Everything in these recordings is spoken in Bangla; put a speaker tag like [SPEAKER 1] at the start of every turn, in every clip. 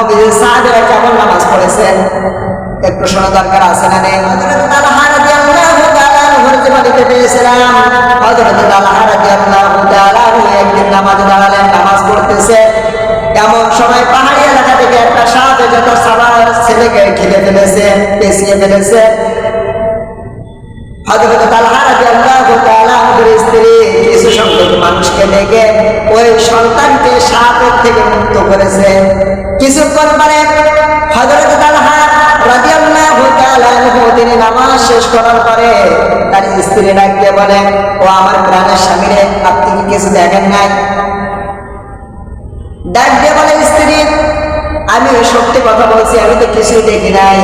[SPEAKER 1] নবীজি সাহাবেরা কেমন নামাজ পড়েছেন? একটু শোনা দরকার আছে না নামাজে পড়তেছে। এমন সময় পাহাড়ি এলাকা থেকে একটা সাপ যত সাবার ছেলেকে ঘিরে ফেলেছে ফেলেছে। হযরত স্ত্রী কিছু সংখ্যক মানুষকে ডেকে ওই সন্তানকে সাপের থেকে মুক্ত করেছে। কিছুক্ষণ তালহা রাদিয়াল্লাহু তাআলা তিনি নামাজ শেষ করার পরে তার স্ত্রী বলেন ও আমার প্রাণের স্বামীরে, আপনি কি কিছু দেখেন নাই? ডাক দিয়ে বলে স্ত্রী, আমি সত্যি কথা বলছি, আমি তো কিছুই দেখি নাই।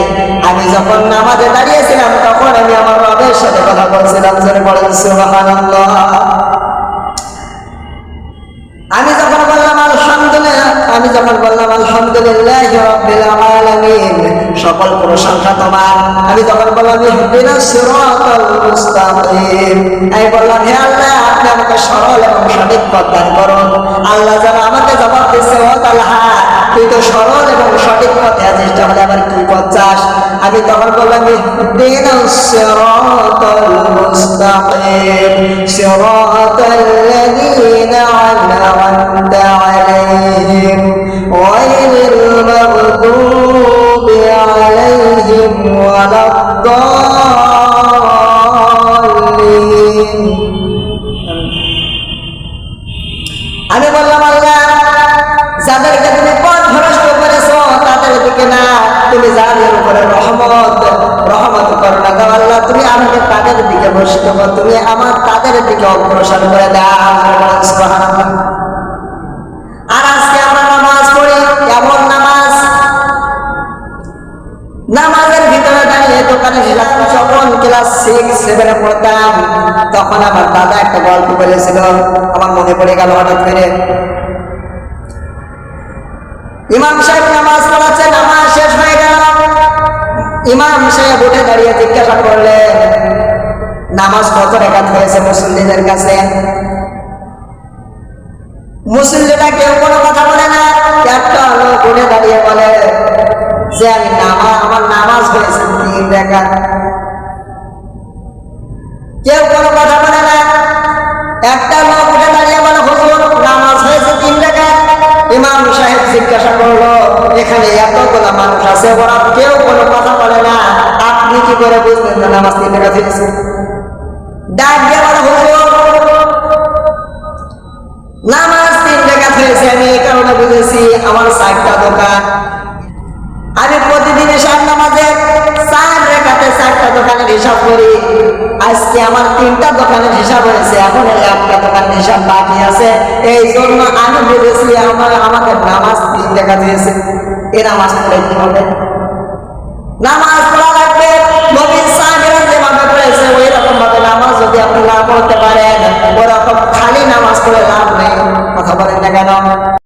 [SPEAKER 1] আমি যখন নামাজে দাঁড়িয়েছিলাম, তখন আমি আমার রবের সাথে কথা বলছিলাম। জোরে বলেন, সুবহানাল্লাহ। রাব্বিল আলামিন, সকল প্রশংসা তোমার। আমি যখন বললাম ইহদিনাস সিরাতাল মুস্তাকিম। আমি বললাম, হে আল্লাহ, আপনি আমাকে সরল এবং সঠিক পথ করুন। আল্লাহ যেন আমাকে জবাব দিচ্ছে ও তালহা তুই তো সরল এবং সঠিক পথে আছিস, তাহলে আবার কি পথ চাস? আমি তখন বললাম ইহদিনাস সিরাতাল মুস্তাকিম। সিরাতাল আমি বললাম, আল্লাহ, যাদেরকে তুমি পথ ভ্রষ্ট করেছ, তাদের দিকে না, তুমি যাদের উপরে রহমত রহমত করো না। দাও আল্লাহ, তুমি আমাকে তাদের দিকে বসিত করো, তুমি আমার তাদের দিকে অগ্রসর করে দাও। আর আজকে আমরা নামাজ পড়ি, এমন নামাজ। নামাজের ভিতরে দাঁড়িয়ে দোকানে ক্লাস সিক্স সেভেনে পড়তাম, তখন আমার দাদা একটা গল্প বলেছিল, আমার মনে পড়ে গেল হঠাৎ করে। ইমাম সাহেব নামাজ পড়াচ্ছে নামাজ শেষ হয়ে গেল। ইমাম সাহেব উঠে দাঁড়িয়ে জিজ্ঞাসা করলেন, নামাজ কত রেখাত হয়েছে মুসলিমদের কাছে? মুসলিমরা কেউ কোনো কথা বলে না, একটা লোক উঠে দাঁড়িয়ে বলে, যে আমি নামা, আমার নামাজ হয়েছে তিন রেখাত। কেউ কোনো কথা বলে না। একটা লোক উঠে দাঁড়িয়ে বলে, হুজুর, নামাজ হয়েছে তিন রেখাত ইমাম সাহেব জিজ্ঞাসা করল, এখানে মানুষ আছে ওরা কেউ কোনো কথা বলে না। আপনি কি করে বুঝলেন নামাজ তিন রেখাত হয়েছে? ডাক দিয়ে বলে, হুজুর, নামাজ তিন রেখাত হয়েছে। আমি এই কারণে বুঝেছি, আমার চারটা দোকান। আমি প্রতিদিন এসব নামাজে চার রেখাতে চারটা দোকানের হিসাব করি। আজকে আমার তিনটা দোকানের হিসাব হয়েছে, এখন একটা দোকানের হিসাব বাকি আছে। এই জন্য আমি ভেবেছি আমার, আমাকে নামাজ তিন দেখা দিয়েছে। এ নামাজ পড়ে কি হবে? নামাজ পড়া লাগবে।